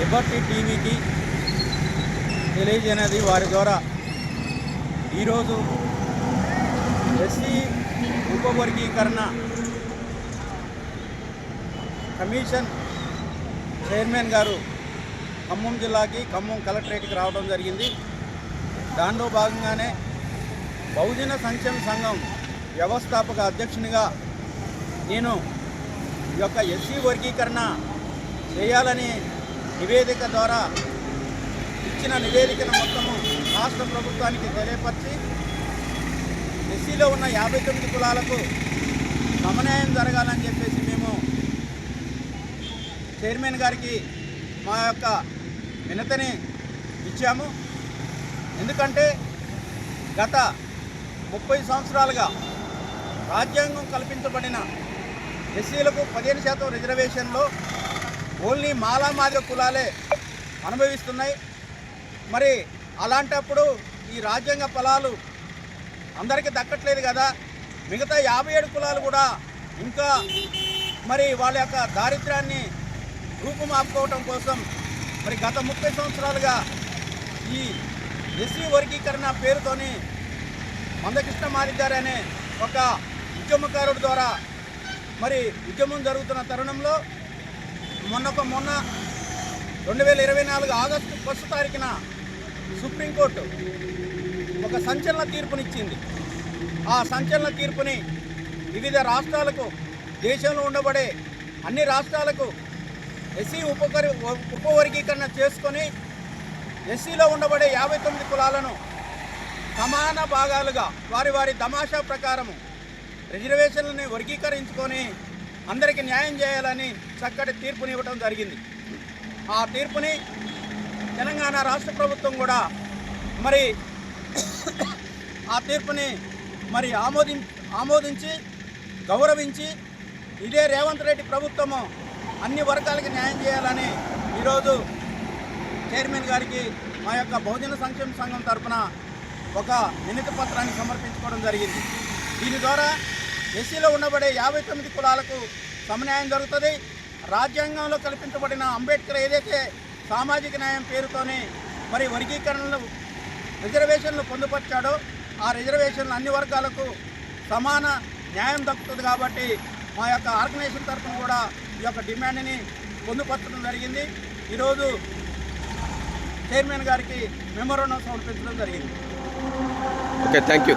Liberty టీవీకి తెలియజేయనది వారి ద్వారా. ఈరోజు ఎస్సీ ఉపవర్గీకరణ కమిషన్ చైర్మన్ గారు ఖమ్మం జిల్లాకి ఖమ్మం కలెక్టరేట్కి రావడం జరిగింది. దానిలో భాగంగానే బహుజన సంక్షేమ సంఘం వ్యవస్థాపక అధ్యక్షునిగా నేను ఈ యొక్క ఎస్సీ వర్గీకరణ చేయాలని నివేదిక ద్వారా ఇచ్చిన నివేదికను మొత్తము రాష్ట్ర ప్రభుత్వానికి తెలియపరిచి ఎస్సీలో ఉన్న యాభై తొమ్మిది కులాలకు సమన్యాయం జరగాలని చెప్పేసి మేము చైర్మన్ గారికి మా యొక్క వినతిని ఇచ్చాము. ఎందుకంటే గత ముప్పై సంవత్సరాలుగా రాజ్యాంగం కల్పించబడిన ఎస్సీలకు పదిహేను శాతం రిజర్వేషన్లో ఓన్లీ మాలా మాదిరి కులాలే అనుభవిస్తున్నాయి. మరి అలాంటప్పుడు ఈ రాజ్యాంగ ఫలాలు అందరికీ దక్కట్లేదు కదా? మిగతా యాభై ఏడు కులాలు కూడా ఇంకా మరి వాళ్ళ యొక్క దారిద్ర్యాన్ని రూపుమాపుకోవటం కోసం మరి గత ముప్పై సంవత్సరాలుగా ఈ ఎస్సీ వర్గీకరణ పేరుతోని మందకృష్ణ మాదిగారు అనే ఒక ఉద్యమకారుడి ద్వారా మరి ఉద్యమం జరుగుతున్న తరుణంలో మొన్నొక మొన్న రెండు వేల ఇరవై నాలుగు ఆగస్టు ఫస్ట్ తారీఖున సుప్రీంకోర్టు ఒక సంచలన తీర్పునిచ్చింది. ఆ సంచలన తీర్పుని వివిధ రాష్ట్రాలకు దేశంలో ఉండబడే అన్ని రాష్ట్రాలకు ఎస్సీ ఉపకరి ఉపవర్గీకరణ చేసుకొని ఎస్సీలో ఉండబడే యాభై తొమ్మిది కులాలను సమాన భాగాలుగా వారి వారి తమాషా ప్రకారము రిజర్వేషన్లని వర్గీకరించుకొని అందరికీ న్యాయం చేయాలని చక్కటి తీర్పునివ్వటం జరిగింది. ఆ తీర్పుని తెలంగాణ రాష్ట్ర ప్రభుత్వం కూడా మరి ఆ తీర్పుని మరి ఆమోది ఆమోదించి గౌరవించి ఇదే రేవంత్ రెడ్డి ప్రభుత్వము అన్ని వర్గాలకి న్యాయం చేయాలని ఈరోజు చైర్మన్ గారికి మా యొక్క బహుజన సంక్షేమ సంఘం తరపున ఒక వినతి పత్రాన్ని సమర్పించుకోవడం జరిగింది. దీని ద్వారా ఎస్సీలో ఉండబడే యాభై తొమ్మిది కులాలకు సమన్యాయం జరుగుతుంది. రాజ్యాంగంలో కల్పించబడిన అంబేద్కర్ ఏదైతే సామాజిక న్యాయం పేరుతోనే మరి వర్గీకరణలు రిజర్వేషన్లు పొందుపరిచాడో ఆ రిజర్వేషన్లు అన్ని వర్గాలకు సమాన న్యాయం దక్కుతుంది కాబట్టి మా యొక్క ఆర్గనైజేషన్ తరఫున కూడా ఈ యొక్క డిమాండ్ని పొందుపరచడం జరిగింది. ఈరోజు చైర్మన్ గారికి మెమోరండం సమర్పించడం జరిగింది. Okay thank you